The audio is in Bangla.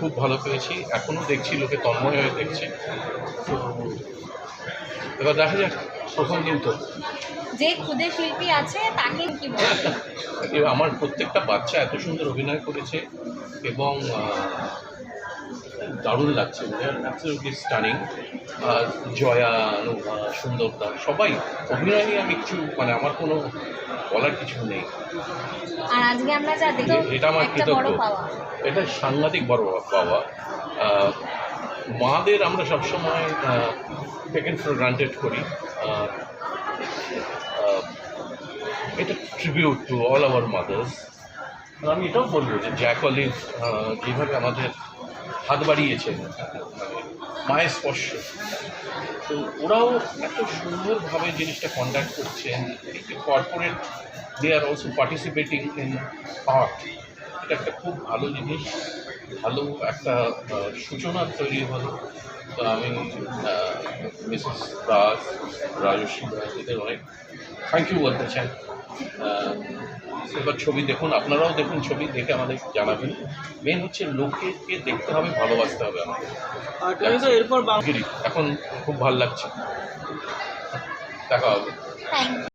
খুব ভালো পেয়েছি। এখনও দেখছি লোকে তন্ময় হয়ে দেখছে। তো এবার দেখা যাক প্রথম দিন তো। যে খুদে শিল্পী আছে তাকে কি আমার প্রত্যেকটা বাচ্চা এত সুন্দর অভিনয় করেছে এবং দারুণ লাগছে। অ্যাবসলিউটলি স্টানিং আর জয়া সুন্দরদা সবাই। অভিনয় নিয়ে আমি কিছু মানে আমার কোনো বলার কিছু নেই। আর আজকে আমরা যা দেখো এটা আমার কৃতজ্ঞ। এটা সাংঘাতিক বড় পাওয়া। মাদের আমরা সবসময় টেকেন ফর গ্রান্টেড করি। এটা tribute to all our mothers আমি এটাও বলব যে জ্যাক অলিভ আহ, যেভাবে আমাদের হাত বাড়িয়েছেন মানে মায়ের স্পর্শ। তো ওরাও এত সুন্দরভাবে জিনিসটা কন্ডাক্ট করছেন। Corporate they are also participating in art এটা একটা খুব ভালো জিনিস, ভালো একটা সূচনা তৈরি হলো। তো আমি মিসেস দাস রাজস্বী দাস এদের অনেক থ্যাংক ইউ বলতে চাই। এবার ছবি দেখুন আপনারাও দেখুন ছবি দেখে আমাদের জানাবেন। মেন হচ্ছে লোকেকে দেখতে হবে ভালোবাসতে হবে আমাদের। এরপর এখন খুব ভালো লাগছে। দেখা হবে।